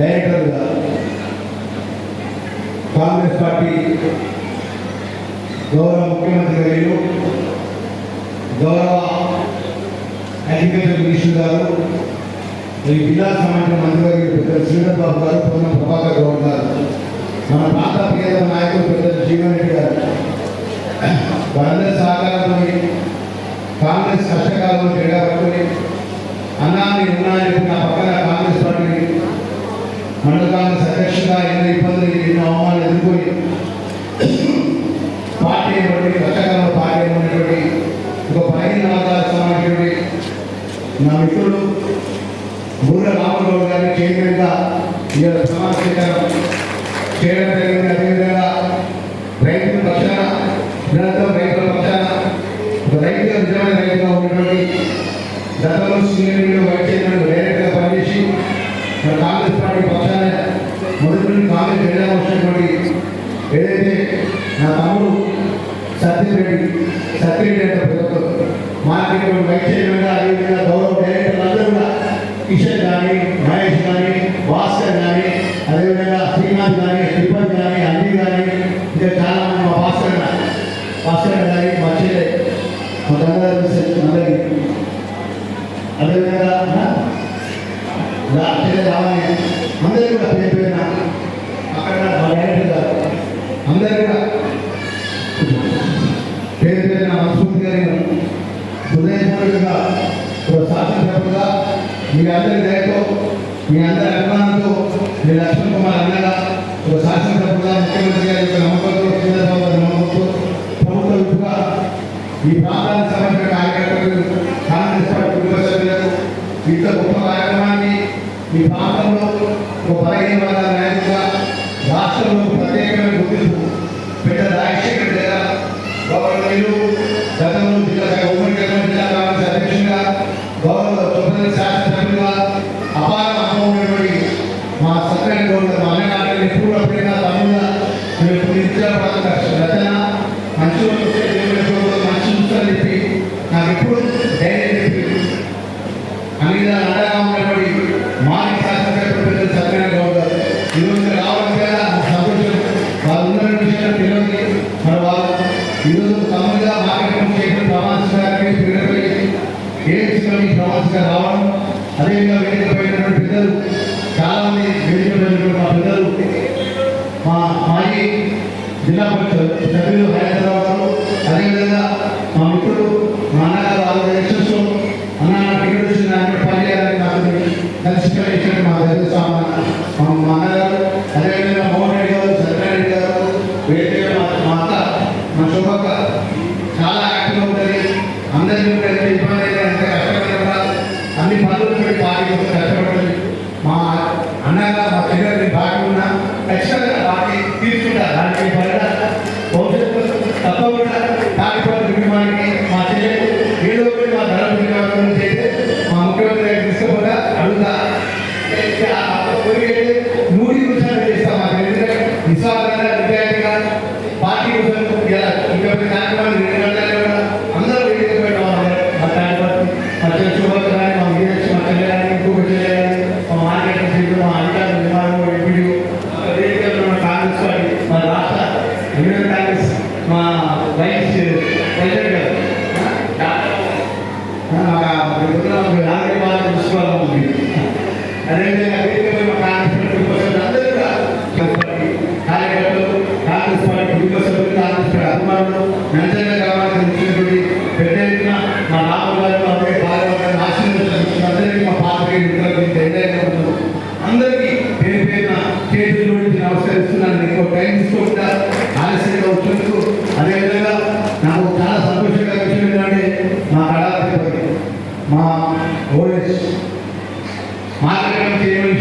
డైరెక్టర్గా కాంగ్రెస్ పార్టీ గౌరవ ముఖ్యమంత్రి గారు గౌరవ అగ్రికల్చర్ మినిస్టర్ గారు ఈ జిల్లా సమాజం గారు పెద్దలు శ్రీధర్బాబు గారు పొన్న ప్రభాకర్ గౌడ్ గారు మన పాత పేద నాయకులు పెద్దలు జీవన్ రెడ్డి గారు వారందరి సహకారంతో కాంగ్రెస్ కష్టకాలంలో క్రీడా అన్నాన్ని ఉన్నాయని పక్కన కాంగ్రెస్ పార్టీ మండలాన్ని సంఘర్షగా ఎన్నో ఇబ్బందులు ఎన్నో అవమానాలు ఎదుర్కొని పార్టీ అయినటువంటి కష్టకాలంలో పార్టీ అయినటువంటి ఒక పైన ఆధారమైనటువంటి నా మిత్రులు Yeah. మార్గం చేయడం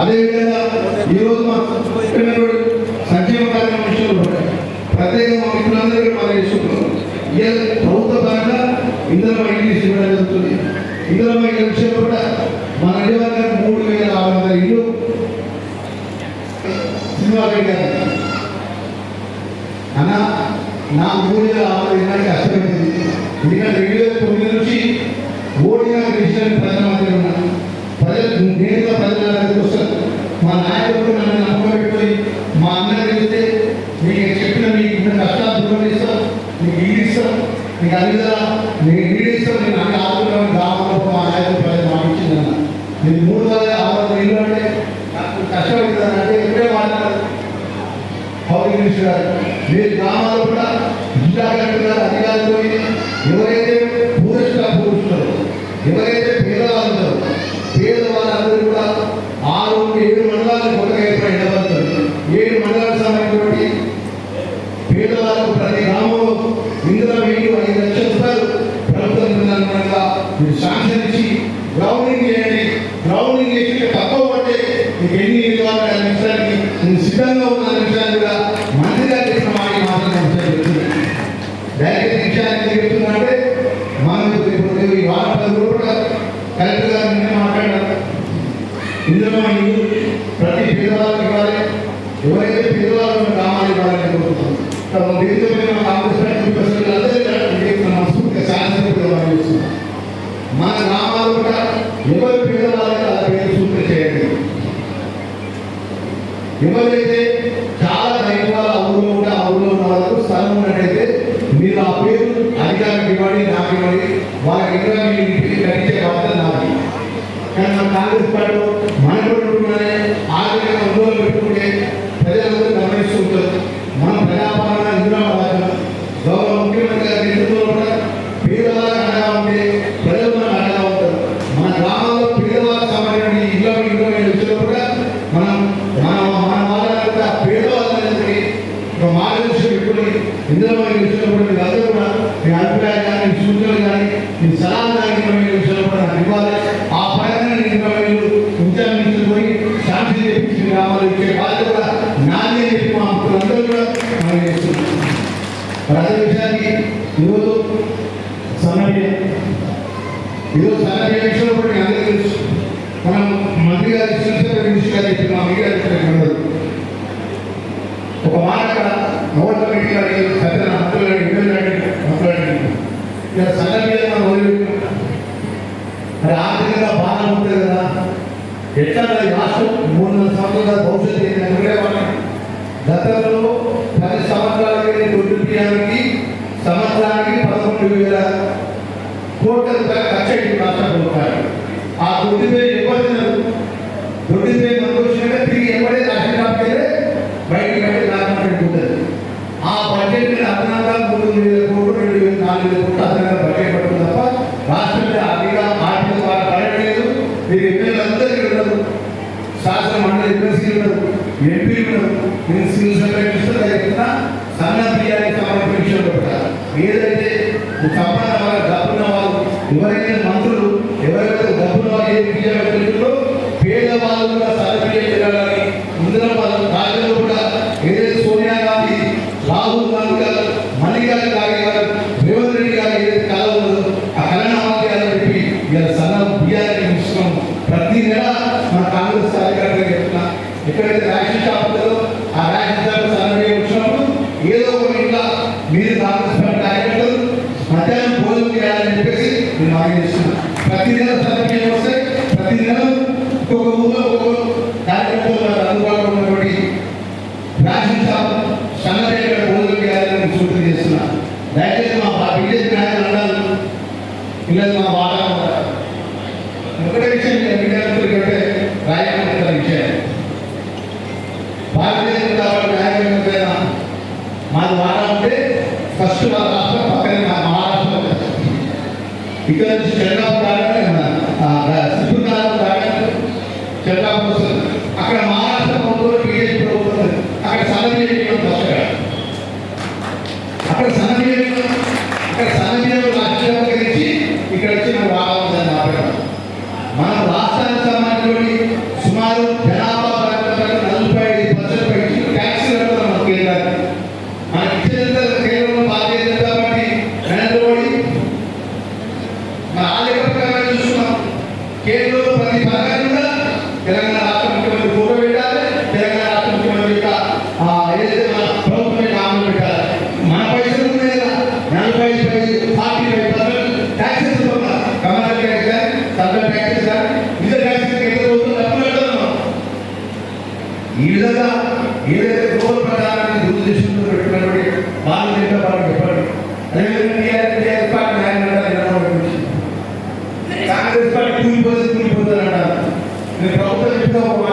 అదేవిధంగా ఈరోజు మనం సంక్షేమ కార్యక్రమం విషయంలో ప్రత్యేకంగా మిత్రులందరికీ మన ఇస్తున్నాం ఇవాళ ప్రభుత్వ పరంగా ఇందులో జరుగుతుంది. ఇందులో విషయం కూడా బిడ్డ నేను నీడిస్తాం నేను అన్ని ఆకులను గ్రామంలో మా నాయకులు ప్రజలు మాటించిందన్న మూడు వందల ఆరు వందల ఇల్లు అంటే నాకు కష్టపడుతుందంటే ఎప్పుడే మాట్లాడారు. పౌరు గ్రామాల్లో వాళ్ళ ఎక్కడ కట్టించే బాధ్యత నాది. కానీ మన కాంగ్రెస్ పార్టీలో మనకు చెప్పి మా మిత్రులందరూ కూడా మనం చేస్తున్నాం మరి అదే విషయంలో కూడా మనం మంత్రి గారి చంద్రశేఖర ఒక మాట నోట్ కమిటీ గారి సత్యన మాట్లాడి మాట్లాడి మనం వదిలిపెట్టుకుంటాం మరి ఆర్థికంగా బాగా ఉంటుంది కదా ఎట్లా రాష్ట్రం మూడు నాలుగు సంవత్సరాల భవిష్యత్తు ఏంటంటే గతంలో పది సంవత్సరాల క్రితం వృద్ధికి సంవత్సరానికి పదకొండు వేల కోట్ల రూపాయలు ఖర్చు అయింది రాష్ట్ర ప్రభుత్వానికి ఆ వృద్ధి పేరు ఎవరు వృద్ధి పేరు సంపాదన వల్ల డబ్బున్న వాళ్ళు ఎవరైనా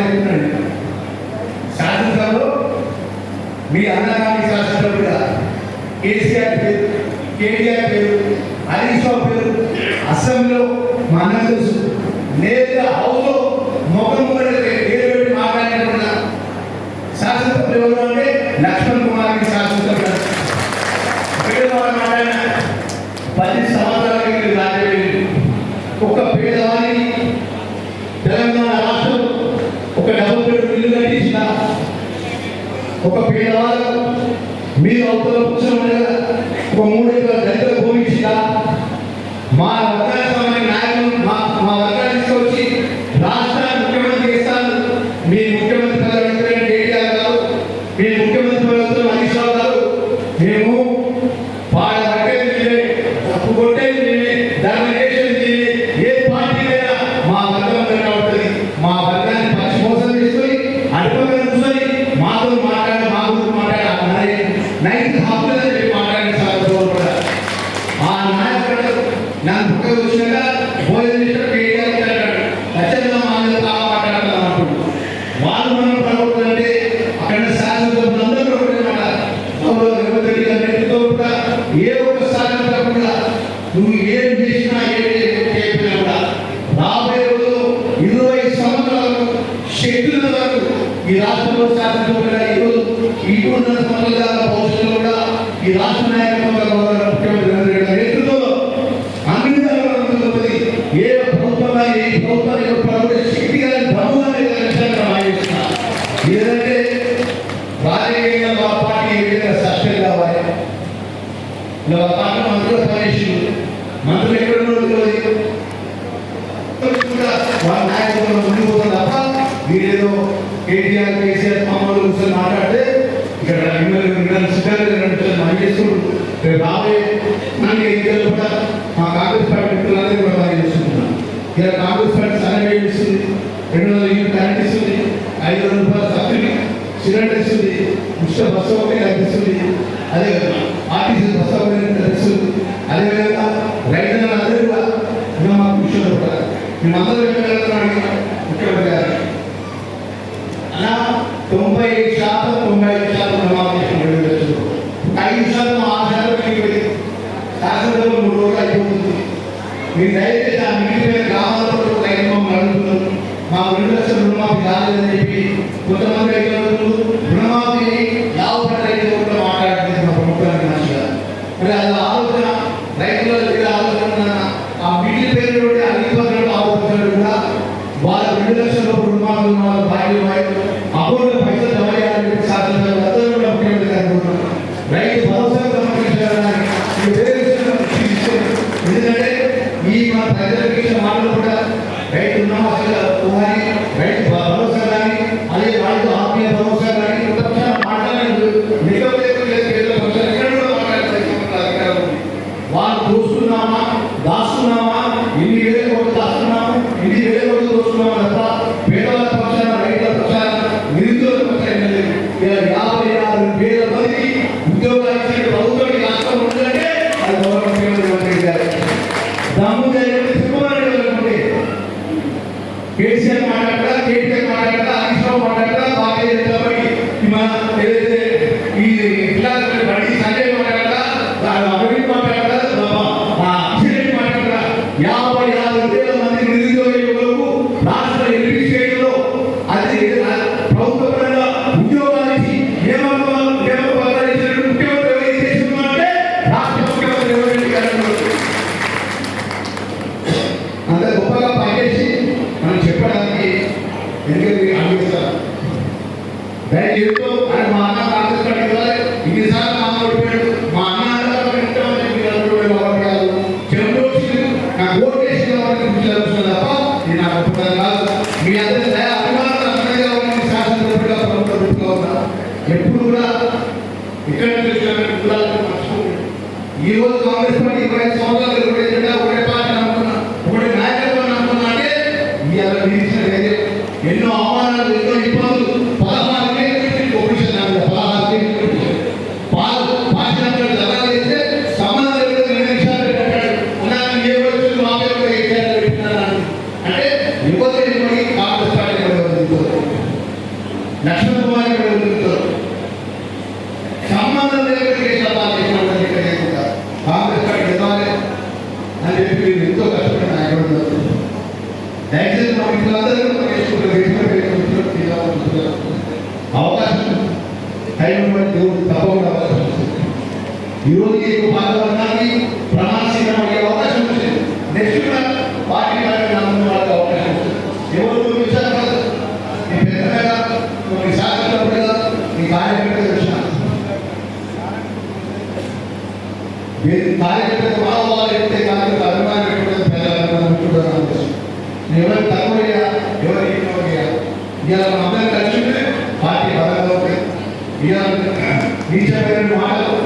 చెప్తున్నాను శాసనసభలో మీ అన్నగారి శాసనసభ్యుగా కేసీఆర్ పేరు కేటీఆర్ పేరు హరీష్ పేరు అసెంబ్లీలో మన నేరుగా హౌస్ भूमि मा रत्न వాళ్ళు మనం తొంభై ఐదు శాతం తొంభై ఐదు శాతం రుణమాఫీ విడుదల ఐదు శాతం ఆరు శాతం పెట్టుబడి శాసనసభ మూడు రోజులు అయిపోతుంది మీరు దయచేసి ఆ మిగిలిన గ్రామాలతో ఒక నడుపుతున్నారు మా రెండు రుణమాఫీ కాలేదని చెప్పి కొంతమంది y de మీ అందరి అభిమానులు అంతగా ఉంది శాసనసభ్యులుగా ప్రభుత్వంగా ఉన్నా ఎప్పుడు కూడా ఇక్కడ నుంచి ఈ రోజు కాంగ్రెస్ పార్టీ ఇరవై సంవత్సరాలు ఒకటే అవకాశం టైం దేవుడు తప్పకుండా అవకాశం ఈరోజు ఎవరో ఏమో చేయాలి ఇలా మన అందరం కలిసి ఉంటే పార్టీ బలంగా ఉంటుంది ఇలా నీచమైన మాటలు